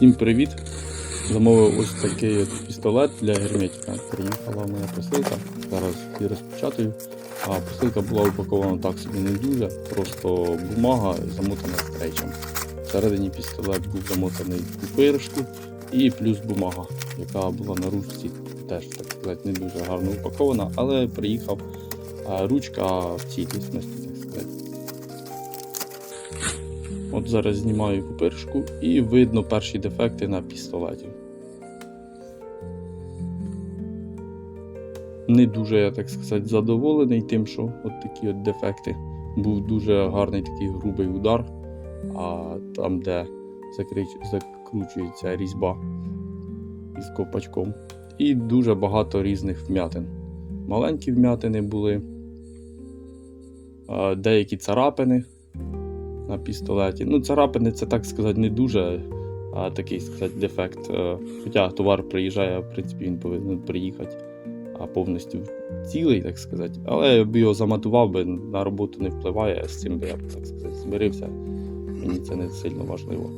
Всім привіт! Замовив ось такий от пістолет для герметика. Приїхала моя посилка. Зараз її розпечатаю. А посилка була упакована так собі не дуже, просто бумага замотана стрейчем. Всередині пістолет був замотаний у пирожку і плюс бумага, яка була на ручці, теж так сказати, не дуже гарно упакована, але приїхав ручка в цілісності, так От зараз знімаю пупиршку і видно перші дефекти на пістолеті. Не дуже, я так сказати, задоволений тим, що от такі от дефекти. Був дуже гарний такий грубий удар, а там, де закручується різьба із копачком. І дуже багато різних вмятин. Маленькі вмятини були, деякі царапини на пістолеті. Ну, царапини це так сказати не дуже а, такий сказати, дефект. Е, Хоча товар приїжджає, в принципі, він повинен приїхати а, повністю цілий, так сказати. Але я б його заматував би, на роботу не впливає, з цим би я так сказати, змирився. Мені це не сильно важливо.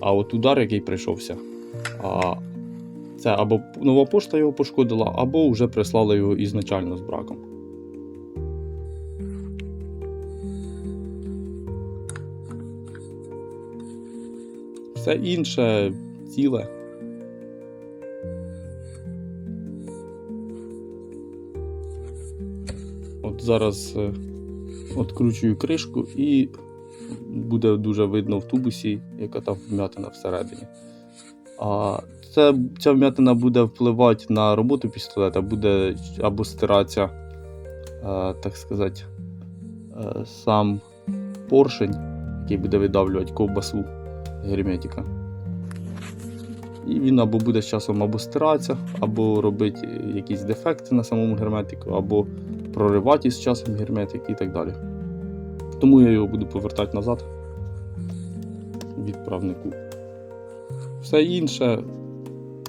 А от удар, який прийшовся, а, це або нова пошта його пошкодила, або вже прислали його ізначально з браком. Все інше ціле. От зараз е, откручую кришку і буде дуже видно в тубусі, яка там вмятина всередині. А це, ця вмятина буде впливати на роботу пістолета, буде або стиратися, е, так сказати, е, сам поршень, який буде видавлювати ковбасу герметика. І він або буде з часом або стиратися, або робити якісь дефекти на самому герметику, або проривати з часом герметик і так далі. Тому я його буду повертати назад відправнику. Все інше,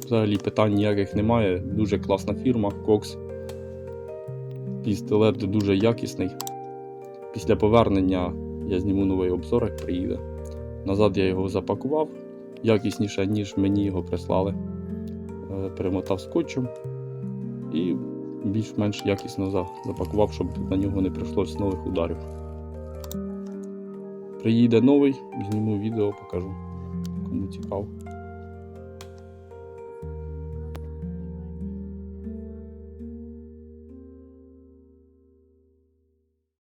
взагалі питань ніяких немає. Дуже класна фірма Cox. Пістолет дуже якісний. Після повернення я зніму новий обзор, як приїде. Назад я його запакував якісніше, ніж мені його прислали. Е, Перемотав скотчем і більш-менш якісно запакував, щоб на нього не прийшлось нових ударів. Приїде новий, зніму відео, покажу, кому цікаво.